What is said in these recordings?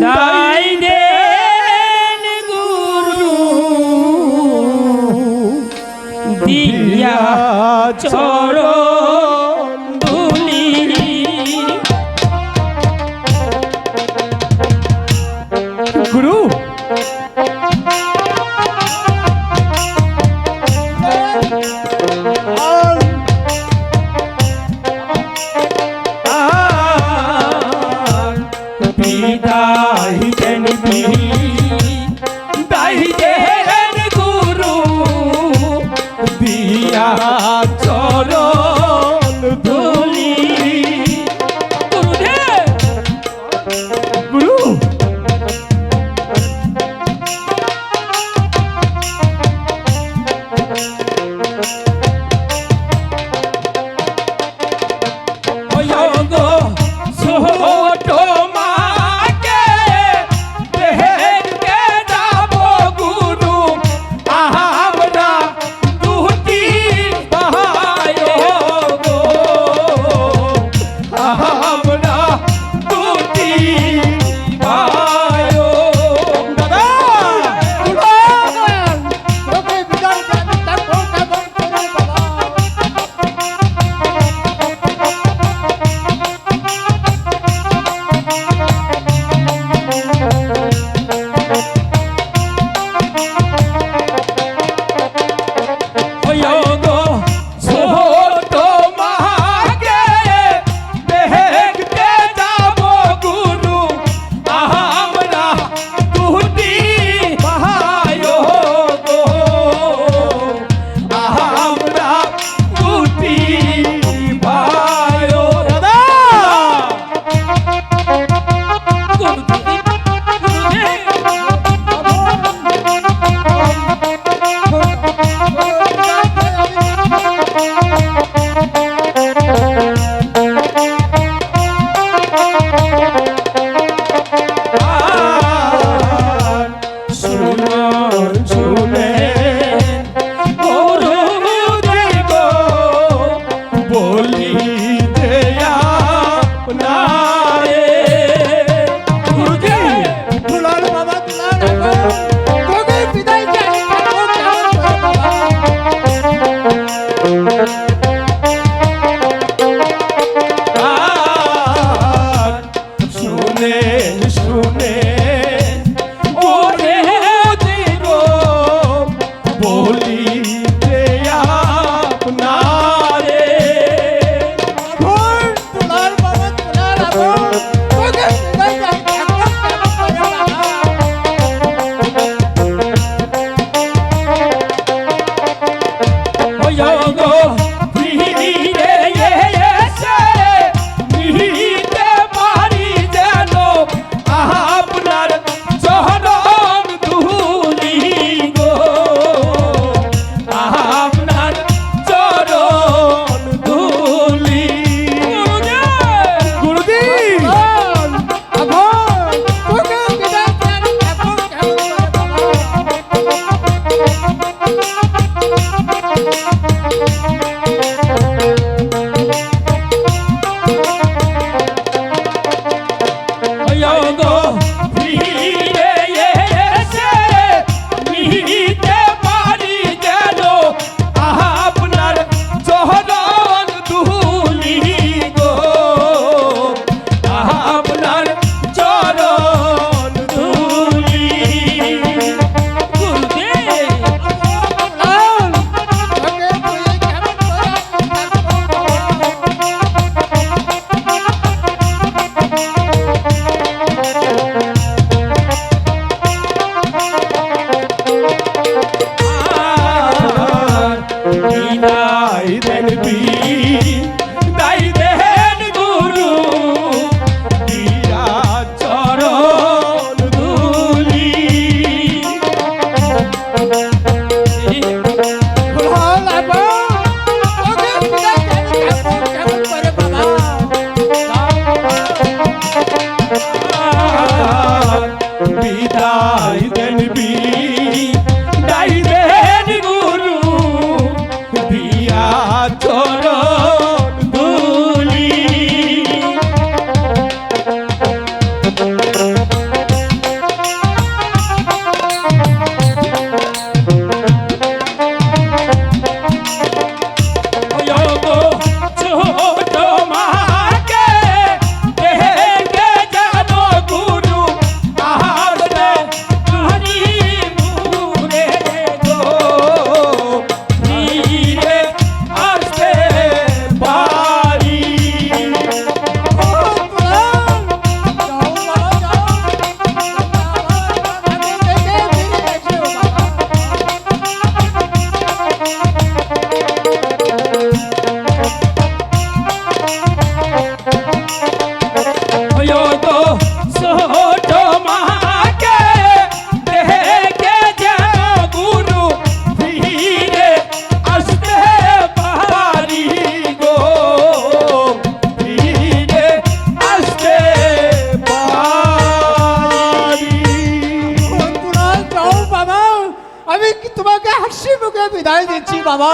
ডাইনে গুরু দিয়া दाही जन दाही जन गुरु दिया चलो Oh. oh, oh. কি তোমাকে হাসি মুখে বিদায় দিচ্ছি, বাবা।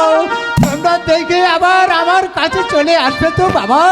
তোমরা দেখে আবার আমার কাছে চলে আসবে তো, বাবা।